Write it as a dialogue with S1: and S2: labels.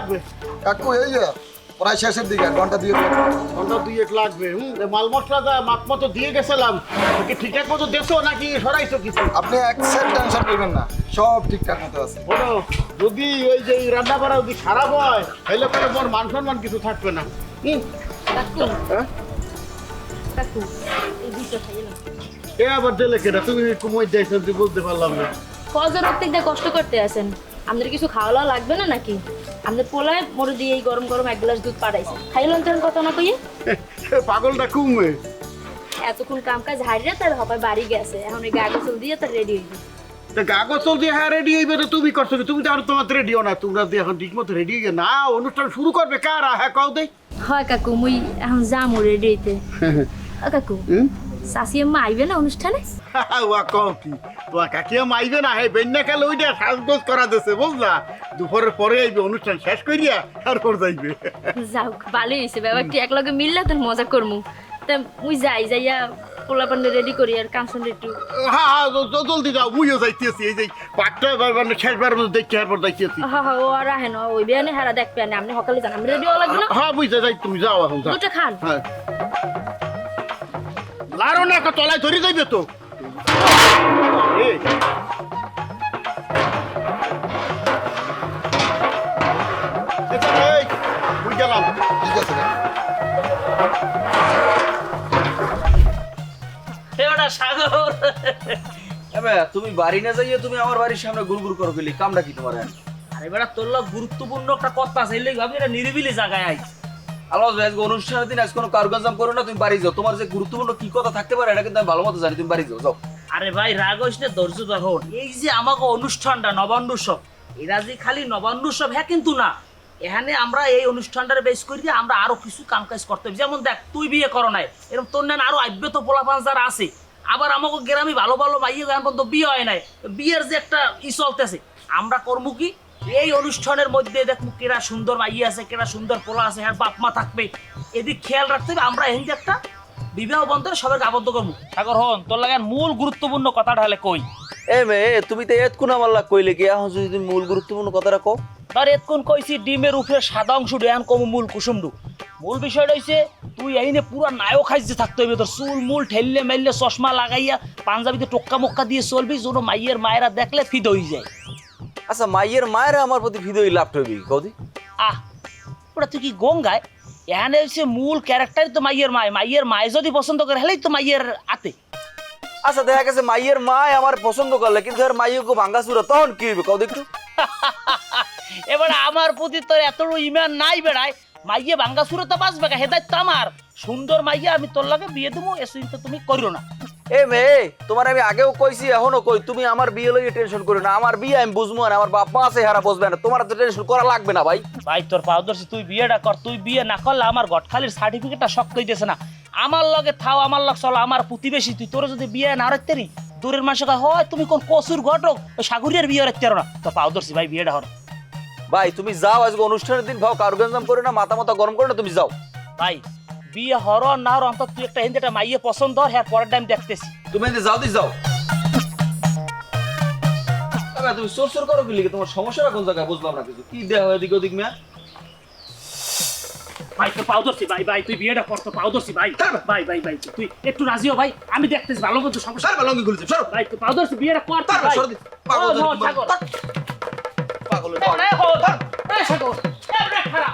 S1: লাগবে?
S2: কাকু এই যে প্রায় শেষের দিকে ঘণ্টা দিয়ে
S1: ঘণ্টা দুয়েক লাগবে হুম? মাল মশলা যা মাপ মতো দিয়ে গেছিলাম। কি ঠিকঠাক মতো দেছো নাকি সরাইছো কিছু?
S2: আপনি এক সেট টেনশন করবেন না সব ঠিকঠাক মতো আছে।
S1: বলো যদি ওই যে রান্না বাড়া যদি খারাপ হয় তাহলে পরে মোর মান সম্মান কিছু থাকবে না। হুম? হ্যাঁ? এ আবার দিলে কেনা তুমি কুমোই দেখছ বলতে পারলাম না।
S3: কজন প্রত্যেক কষ্ট করতে আছেন? আমাদের কিছু খাওয়া দাওয়া লাগবে না নাকি? আমাদের পোলায় মরে দিয়ে এই গরম গরম এক গ্লাস দুধ পাঠাইছে। খাইলেন তখন কথা না কইয়ে?
S1: পাগলটা কুমে
S3: এতক্ষণ কাম কাজ হারিয়ে তার হবাই বাড়ি গেছে। এখন এই গা গোসল দিয়ে তার রেডি হইবে।
S1: তা কাগজ চল দিয়ে হ্যাঁ রেডি হইবে তো তুমি করছ? তুমি তো আর তোমার রেডিও না। তোমরা দিয়ে এখন ঠিক মতো রেডি হয়ে না অনুষ্ঠান শুরু করবে। কারা? হ্যাঁ কও দেই।
S3: হয় কাকু মুই এখন যামু রেডি হইতে। আ, কাকু। শাশি আম্মা আইবে না অনুষ্ঠানে?
S1: ওয়া কও কি? তোমার কাকিয়া মাইবে না হে বেন্যা কালে ওইটা সাজগোজ করা দিছে বুঝলা? দুপুরের পরে আইবে অনুষ্ঠান শেষ করিয়া তারপর যাইবে।
S3: যাও ভালোই হয়েছে ব্যাপারটি একলগে মিললে তোর মজা করমু। তা মুই যাই যাইয়া পোলা পান্ডে রেডি করি আর কামসন একটু।
S1: হ্যাঁ হ্যাঁ জলদি যাও মুইও যাইতেছি এই যে পাঁচটা মানে শেষবার মধ্যে দেখতে এরপর যাইতেছি।
S3: হা হা ও আর আহে না ওই বিয়ানে হারা দেখবে না আপনি সকালে যান আমি রেডি হওয়া লাগবে না?
S1: হ্যাঁ বুঝতে যাই তুমি যাও এখন
S3: দুটো খান।
S1: হ্যাঁ। লারো না তলায় ধরে যাইবে তো। এই। এই, বুঝ গেলাম।
S2: ঠিক আছে
S4: সাগর।
S5: তুমি বাড়ি না যাইয়ে তুমি আমার বাড়ির সামনে গুড় গুড় করো গেলি কামটা কি তোমার?
S4: আরে বেটা তোর গুরুত্বপূর্ণ একটা কথা আছে ভাবি এটা নিরিবিলি জায়গায় আই এই যে আমাকে অনুষ্ঠানটা যে খালি নবান্নোৎসব হ্যাঁ কিন্তু না। আমরা এই আমরা আরও কিছু কাম কাজ করতে যেমন দেখ, তুই বিয়ে করো নাই এরকম তোর নেন আরও আব্যত পোলাপান যারা আছে আবার আমাকে গ্রামে ভালো ভালো মাইয়ে এখন পর্যন্ত বিয়ে হয় নাই। বিয়ের যে একটা ই চলতেছে। আমরা করব কি? এই অনুষ্ঠানের মধ্যে দেখব কেরা সুন্দর মাইয়ে আছে কেরা সুন্দর পোলা আছে হ্যাঁ বাপ মা থাকবে। এদিক খেয়াল রাখতে হবে আমরা এখানে একটা বিবাহ বন্ধনে সবাইকে আবদ্ধ করব। সাগর হন তোর লাগে মূল গুরুত্বপূর্ণ কথাটা হলে কই?
S5: এ মে তুমি তো এত কোন আমার লাগ কইলে কি? এখন যদি তুমি মূল গুরুত্বপূর্ণ কথাটা কও।
S4: ধর এতক্ষণ কইছি ডিমের উপরে সাদা অংশ ডেয়ান কম মূল কুসুমডু। মূল বিষয়টা হইছে তুই এইনে পুরো নায়ক খাইছে থাকতে হইবে তোর। চুল মূল ঠেললে মেললে চশমা লাগাইয়া পাঞ্জাবিতে টোক্কা মোক্কা দিয়ে চলবি যেন মাইয়ের মায়েরা দেখলে ফিদ হয়ে যায়।
S5: আচ্ছা মাইয়ের মায়ের আমার প্রতি ভিডিওই লাভ হইবে কদি?
S4: আহ ওটা তুই কি গঙ্গায়? এখানে হচ্ছে মূল ক্যারেক্টারই তো মাইয়ের মায়। মাইয়ের মায় যদি পছন্দ করে হেলেই তো মাইয়ের আতে।
S5: আচ্ছা দেখা গেছে মাইয়ের মায় আমার পছন্দ করলে কিন্তু আর মাইয়ে গো ভাঙ্গা সুরা তখন কি হইবে কও একটু?
S4: এবার আমার প্রতি তোর এত ইমান নাই বেড়ায় মাইয়ে ভাঙ্গা সুরতে বাঁচবে কা? হেদায় তো আমার। সুন্দর মাইয়া আমি তোর লাগে বিয়ে দেবো এ চিন্তা তুমি করিও না।
S5: এ মে তোমার আমি আগেও কইছি এখনও কই তুমি আমার বিয়ে লইয়ে টেনশন করো না। আমার বিয়ে আমি বুঝব না আমার বাপ মা আছে হারা বুঝবে না। তোমার তো টেনশন করা লাগবে না ভাই।
S4: ভাই তোর পাউদর্শী তুই বিয়েটা কর তুই বিয়ে না করলে আমার গটখালির সার্টিফিকেটটা শক্ত হইতেছে না। আমার লগে থাও আমার লগ চলো আমার প্রতিবেশী তুই তোর যদি বিয়ে না রাখতে রি দূরের কয়, হয় তুমি কোন কসুর ঘটক? ওই সাগরিয়ার বিয়ে রাখতে না। তো পাউদর্শী ভাই বিয়েটা হর।
S5: ভাই তুমি যাও আজকে অনুষ্ঠানের দিন ভাও কারুগঞ্জাম করে না মাথা মাথা গরম করে না তুমি যাও।
S4: ভাই বিয়ে হর না হর অন্তত তুই একটা হিন্দি একটা মাইয়ে পছন্দ হর হ্যাঁ পরের টাইম দেখতেছি।
S5: তুমি যাও দি যাও। তুমি সোর সোর করো কি তোমার সমস্যাটা কোন জায়গায় বুঝলাম না কিছু? কি দেয়া হয় এদিক ওদিক মিয়া?
S4: ভাই তো পাউদর্শী ভাই ভাই তুই বিয়েটা কর তো পাউদর্শী ভাই। ভাই ভাই ভাই তুই একটু রাজি হ ভাই আমি দেখতেছি ভালো মতো সমস্যা।
S5: সরো।
S4: ভাই তুই পাউদর্শী বিয়েটা কর তো ভাই
S5: 再来
S4: 好
S5: 好
S4: 看
S5: 不
S4: 吃
S5: 狗屎不来看了。